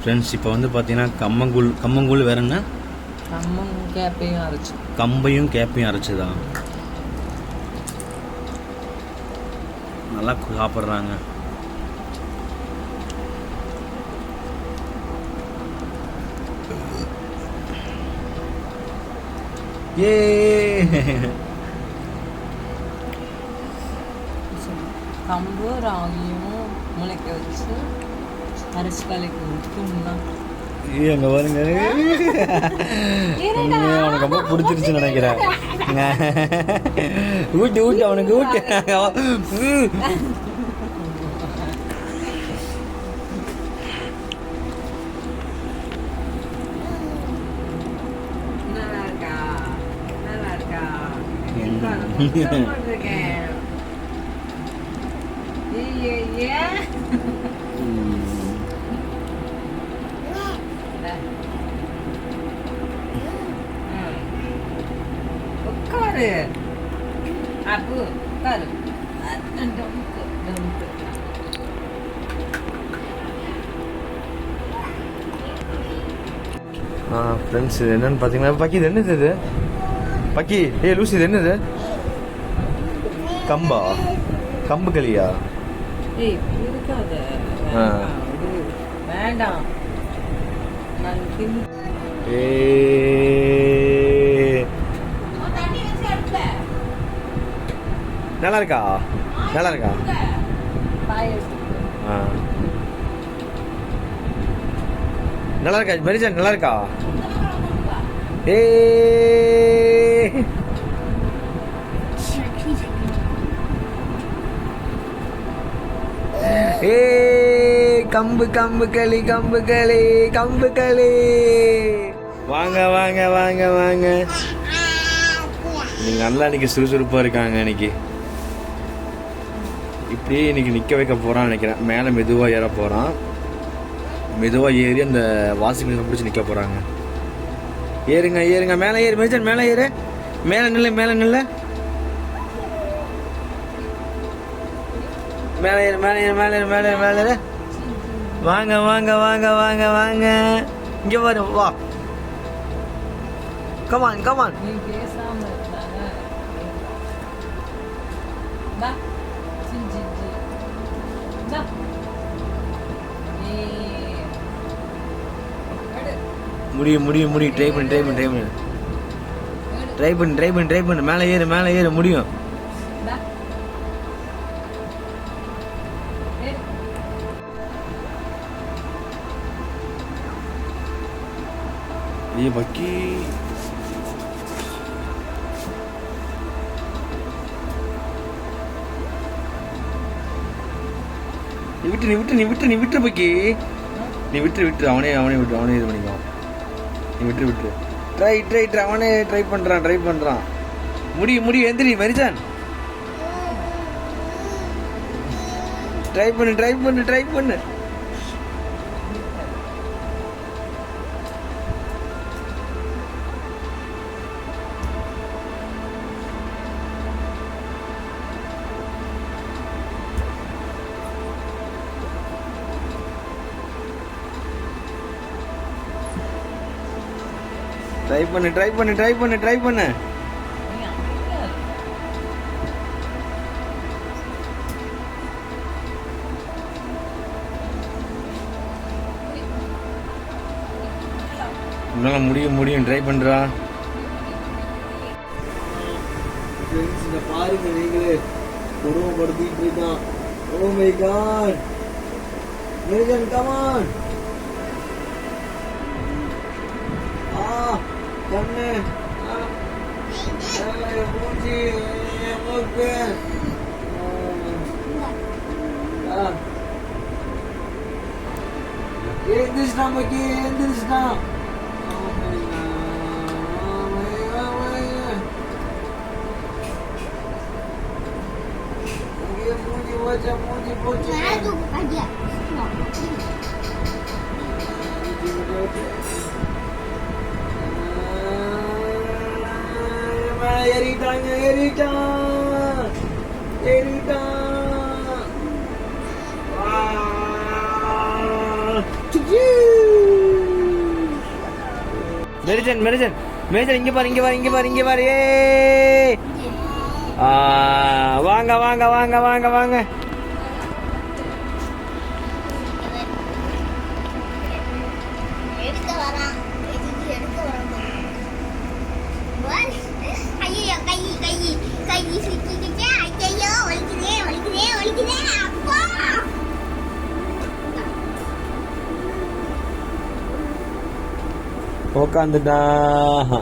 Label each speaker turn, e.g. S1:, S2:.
S1: Friends இப்போ வந்து பார்த்தீங்கன்னா கம்மங்கூழ் கம்மங்கூழ் வேற என்ன?
S2: கம்மம் கேப்பையும் அரைச்சு.
S1: கம்பையும் கேப்பையும் அரைச்சதா? நல்லா சாப்பிட்றாங்க. ஏ!
S2: கம்பு ராகியும் முளைக்க வச்சு அரைச்சி கலக்கி ஊற்றினா
S1: அங்க பாருங்க. அவனுக்கு ரொம்ப பிடிச்சிருச்சுன்னு நினைக்கிறேன். ஊட்டி ஊட்டி அவனுக்கு ஊட்டி. ம்.
S2: உட்காரு. அப்பு உட்காரு.
S1: ஃப்ரெண்ட்ஸ் இது என்னன்னு பார்த்தீங்கன்னா பக்கி இது என்னது இது? பக்கி ஏ லூசி இது என்னது? கம்பா. கம்பு களியா? ஆ.
S2: வேண்டாம், விடு. வேண்டாம் நான் தின்னு
S1: ஏ நல்லா இருக்கா நல்லா இருக்கா நல்லா இருக்கா மெரிஜன் நல்லா இருக்கா ஏ ஏ கம்பு கம்பு களி கம்பு களி கம்பு களி. வாங்க வாங்க வாங்க வாங்க. நீங்க நல்லா இன்னைக்கு சுறுசுறுப்பா இருக்காங்க இன்னைக்கு. இப்படியே இன்னைக்கு நிக்க வைக்க போறான்னு நினைக்கிறேன். மேல மெதுவா ஏற போறான். மெதுவா ஏறி அந்த வாஷிங் மிஷினை பிடிச்சி நிக்க போறாங்க. ஏறுங்க ஏறுங்க. மேலே ஏறு மேஜர் மேலே ஏறு. மேலே நில்ல மேலே நில்ல. மேலே ஏறு மேலே ஏறு மேலே ஏறு மேலே ஏறு மேலே ஏறு. வாங்க வாங்க வாங்க வாங்க வாங்க. இங்க பாரு வா. கமான் கமான் முடியும் முடியும் முடியும் ட்ரை பண்ணு ட்ரை பண்ணு ட்ரை பண்ணு. ட்ரை பண்ணு ட்ரை பண்ணு ட்ரை பண்ணு. மேலே ஏறு மேலே ஏறு. முடியும். ஐயோ பக்கி நீ விட்டு நீ விட்டு நீ விட்டு நீ விட்டு பக்கி நீ விட்டு விட்டு அவனே அவனே விட்டு அவனே இது பண்ணிக்குவான் நீ விட்டு விட்டு ட்ரை ட்ரை ட்ரை அவனே ட்ரை பண்ணுறான் ட்ரை பண்ணுறான் முடியும் முடி எந்திரி மரிஜான் ட்ரை பண்ணு ட்ரை பண்ணு ட்ரை பண்ணு ட்ரை பண்ணு ட்ரை பண்ணு ட்ரை பண்ணு ட்ரை பண்ணு.
S2: நீ
S1: உன்னால முடியும் முடியும். ட்ரை பண்றா. பாருங்க நீங்களே. கொடுமைப்படுத்திட்டு இருக்கான் ஓ oh மை காட் மேஜன் கமான் கண்ணு ஆ ஏய், மூஞ்சி ஏய், மூக்கு ஆ எந்திரிச்சிட்டா மக்கி எந்திரிச்சிட்டா மூஞ்சி போச்சா மூஞ்சி போச்சு ஏறிட்டான் வா. சுச்சி. மெரிஜன் மெரிஜன் மெரிஜன் இங்க பாரு இங்க பாரு இங்க பாரு இங்க பாரு ஏய் ஆ, வாங்க வாங்க வாங்க வாங்க வாங்க
S3: எடுக்க வரான் எதுக்கு எடுக்க வரான் ஐயோ கை கை கை சுத்திக்கிட்டே
S1: உக்காந்துட்டான்